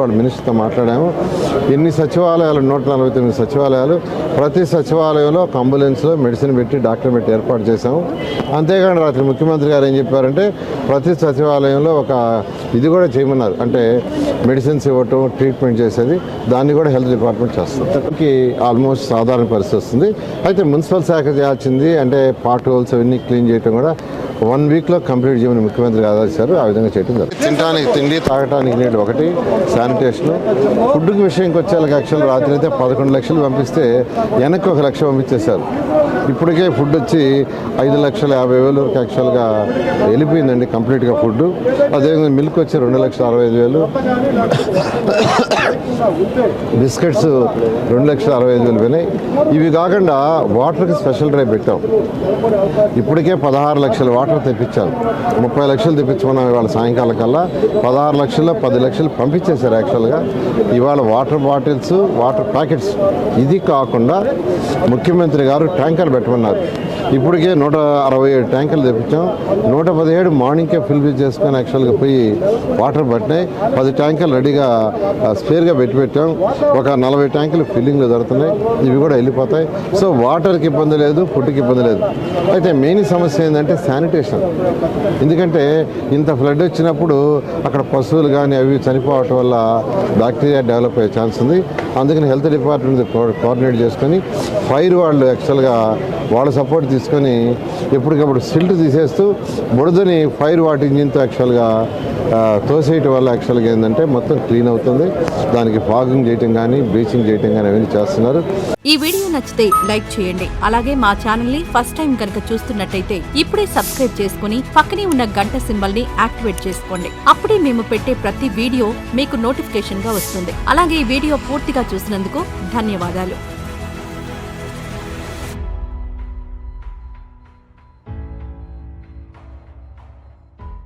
వాళ్ళ మినిస్టర్తో మాట్లాడాము. ఎన్ని సచివాలయాలు నూట నలభై తొమ్మిది సచివాలయాలు ప్రతి సచివాలయంలో ఒక అంబులెన్స్లో మెడిసిన్ పెట్టి డాక్టర్ పెట్టి ఏర్పాటు చేశాము. అంతేకాని రాత్రి ముఖ్యమంత్రి గారు ఏం చెప్పారంటే ప్రతి సచివాలయంలో ఒక ఇది కూడా చేయమన్నారు. అంటే మెడిసిన్స్ ఇవ్వటం ట్రీట్మెంట్ చేసేది దాన్ని కూడా హెల్త్ డిపార్ట్మెంట్ చేస్తుంది. ఆల్మోస్ట్ సాధారణ పరిస్థితి వస్తుంది. అయితే మున్సిపల్ శాఖ చేయాల్సింది అంటే పార్ట్ హోల్స్ అవన్నీ క్లీన్ చేయటం కూడా వన్ వీక్లో కంప్లీట్ చేయమని ముఖ్యమంత్రి ఆదేశారు ఆ విధంగా చేయడం జరుగుతుంది. తినడానికి తిండి తాగడానికి నీళ్ళు ఒకటి శానిటేషన్. ఫుడ్కి విషయంకి వచ్చే యాక్చువల్ రాత్రి అయితే పదకొండు లక్షలు పంపిస్తే వెనక్కి ఒక లక్ష పంపించేశారు. ఇప్పటికే ఫుడ్ వచ్చి ఐదు లక్షల యాభై వేలు వరకు యాక్చువల్గా వెళ్ళిపోయిందండి కంప్లీట్గా ఫుడ్ అదేవిధంగా మిల్క్ వచ్చి రెండు లక్షల అరవై ఐదు వేలు. బిస్కెట్స్ రెండు లక్షల అరవై ఐదు వేలు పోయినాయి. ఇవి కాకుండా వాటర్కి స్పెషల్ డ్రైవ్ పెట్టాం. ఇప్పటికే పదహారు లక్షల వాటర్ తెప్పించాం ముప్పై లక్షలు తెప్పించుకున్నాం ఇవాళ సాయంకాలం కల్లా. పదహారు లక్షల పది లక్షలు పంపించేశారు యాక్చువల్గా. ఇవాళ వాటర్ బాటిల్స్ వాటర్ ప్యాకెట్స్. ఇది కాకుండా ముఖ్యమంత్రి గారు ట్యాంకర్ పెట్టమన్నారు. ఇప్పటికే నూట అరవై ఏడు ట్యాంకర్లు తెప్పించాం. నూట పదిహేడు మార్నింగ్కే ఫిల్ చేసుకొని యాక్చువల్గా పోయి వాటర్ పట్టినాయి. పది ట్యాంకర్లు రెడీగా స్పేర్గా పెట్టి పెట్టాం. ఒక నలభై ట్యాంకులు ఫిల్లింగ్లు జరుగుతున్నాయి. ఇవి కూడా వెళ్ళిపోతాయి. సో వాటర్కి ఇబ్బంది లేదు ఫుడ్కి ఇబ్బంది లేదు. అయితే మెయిన్ సమస్య ఏంటంటే శానిటేషన్ ఎందుకంటే ఇంత ఫ్లడ్ వచ్చినప్పుడు అక్కడ పశువులు కానీ అవి చనిపోవటం వల్ల బ్యాక్టీరియా డెవలప్ అయ్యే ఛాన్స్ ఉంది. అందుకని హెల్త్ డిపార్ట్మెంట్ కోఆర్డినేట్ చేసుకొని ఫైర్ వాళ్ళు యాక్చువల్గా వాళ్ళ సపోర్ట్ తీసుకొని ఎప్పటికప్పుడు సిల్ట్ తీసేస్తూ బుడదని ఫైర్ వాటి ఇంజిన్తో యాక్చువల్గా తోసేయటం వల్ల యాక్చువల్గా ఏంటంటే మొత్తం క్లీన్ అవుతుంది. దానికి ఫాగింగ్ చేయటం కానీ బ్లీచింగ్ చేయటం కానీ అవన్నీ చేస్తున్నారు. ఈ వీడియో నచ్చితే లైక్ చేయండి. అలాగే మా ఛానల్ని ఫస్ట్ టైం కనుక చూస్తున్నట్టయితే ఇప్పుడే సబ్స్క్రైబ్ చేసుకుని పక్కనే ఉన్న గంట సింబల్ని యాక్టివేట్ చేసుకోండి. అప్పుడే మేము పెట్టే ప్రతి వీడియో మీకు నోటిఫికేషన్గా వస్తుంది. అలాగే ఈ వీడియో పూర్తిగా చూసినందుకు ధన్యవాదాలు.